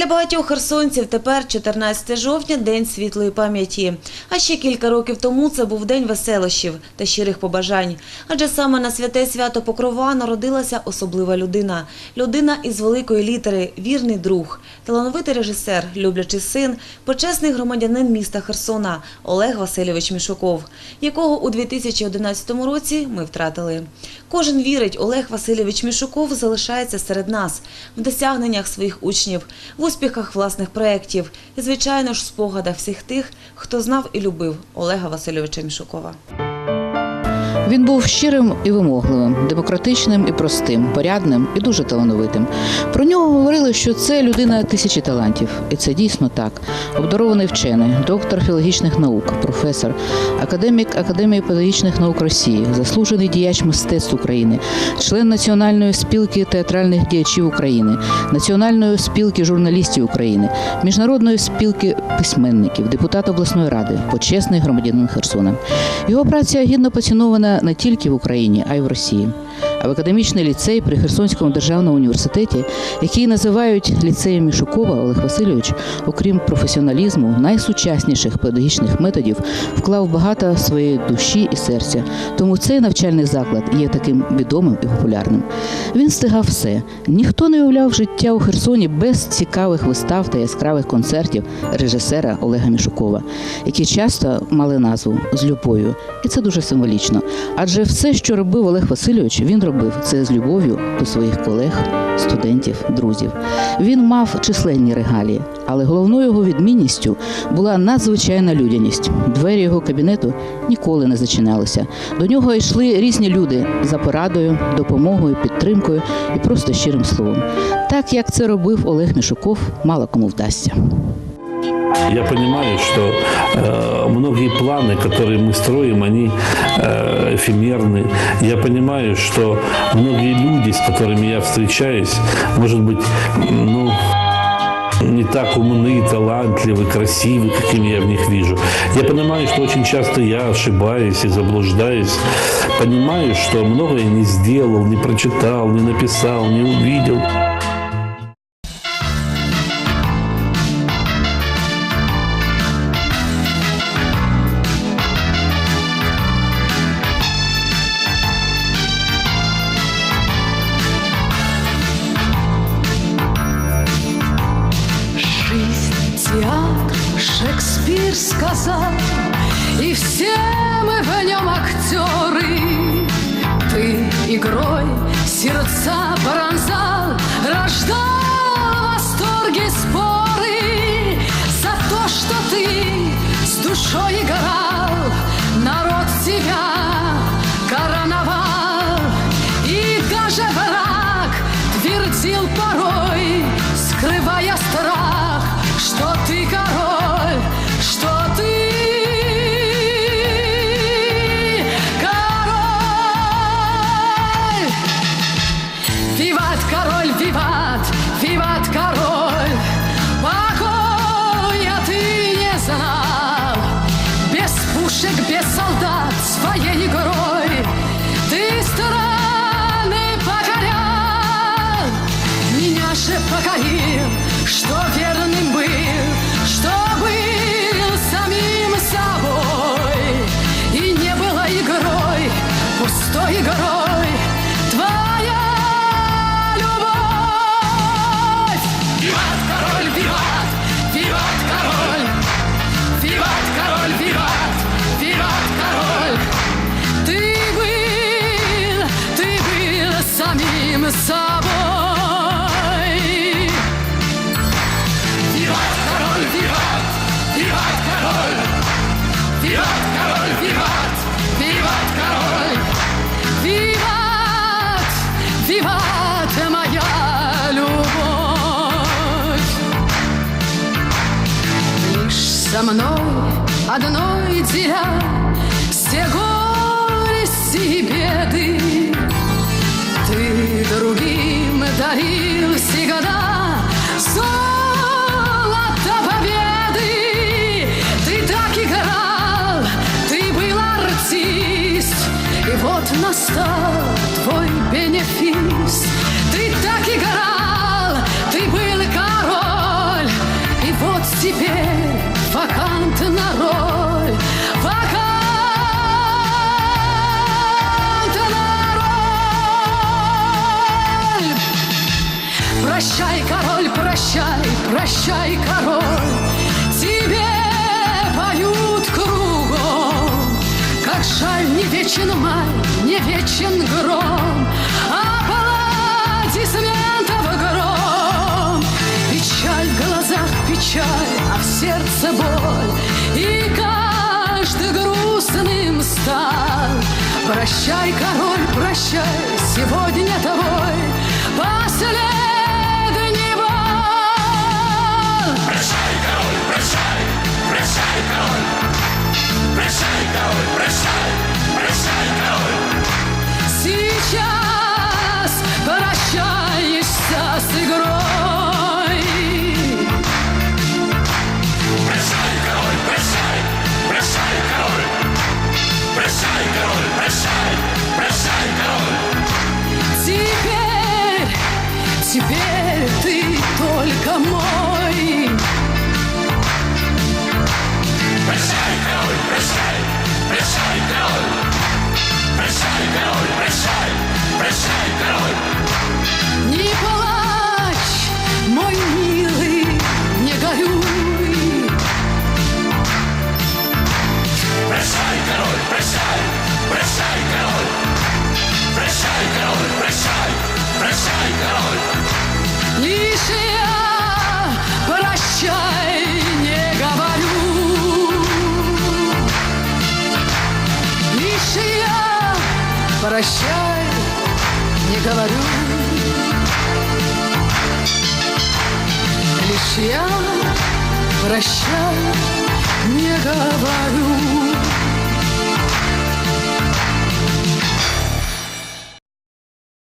Для багатьох херсонців тепер 14 жовтня – день світлої пам'яті. А ще кілька років тому це був день веселощів та щирих побажань. Адже саме на святе свято Покрова народилася особлива людина. Людина із великої літери, вірний друг, талановитий режисер, люблячий син, почесний громадянин міста Херсона Олег Васильович Мішуков, якого у 2011 році ми втратили. Кожен вірить, Олег Васильович Мішуков залишається серед нас в досягненнях своїх учнів, в успіхах власних проєктів і, звичайно ж, спогадах всіх тих, хто знав і любив Олега Васильовича Мішукова. Він був щирим і вимогливим, демократичним і простим, порядним і дуже талановитим. Про нього говорили, що це людина тисячі талантів, і це дійсно так. Обдарований вчений, доктор філологічних наук, професор, академік Академії педагогічних наук Росії, заслужений діяч мистецтв України, член Національної спілки театральних діячів України, Національної спілки журналістів України, Міжнародної спілки письменників, депутат обласної ради, почесний громадянин Херсона. Його праця гідно поцінована не тільки в Україні, а й в Росії. А в академічний ліцей при Херсонському державному університеті, який називають ліцеєм Мішукова Олег Васильович, окрім професіоналізму, найсучасніших педагогічних методів, вклав багато своєї душі і серця. Тому цей навчальний заклад є таким відомим і популярним. Він встигав все. Ніхто не уявляв життя у Херсоні без цікавих вистав та яскравих концертів режисера Олега Мішукова, які часто мали назву з любов'ю, і це дуже символічно. Адже все, що робив Олег Васильович, він робив це з любов'ю до своїх колег, студентів, друзів. Він мав численні регалії, але головною його відмінністю була надзвичайна людяність. Двері його кабінету ніколи не зачинялися. До нього йшли різні люди за порадою, допомогою, підтримкою і просто щирим словом. Так як це робив Олег Мішуков, мало кому вдасться. Я понимаю, что э, многие планы, которые мы строим, они э, эфемерны. Я понимаю, что многие люди, с которыми я встречаюсь, может быть, ну, не так умны, талантливы, красивы, какими я в них вижу. Я понимаю, что очень часто я ошибаюсь и заблуждаюсь. Понимаю, что многое не сделал, не прочитал, не написал, не увидел. Шекспир сказал, И все мы в нем актеры. Ты игрой сердца пронзал, Рождал восторги, споры За то, что ты с душой играл, Лишь со мной одной деля все горести и беды. Ты другим дарил всегда золото победы. Ты так играл, ты был артист, и вот настал твой бенефис. Прощай, король, тебе поют кругом. Как жаль, не вечен май, не вечен гром, аплодисментов гром. Печаль в глазах, печаль, а в сердце боль, и каждый грустным стал. Прощай, король, прощай, сегодня твой последний прощай не говорю. Лишь я прощай не говорю.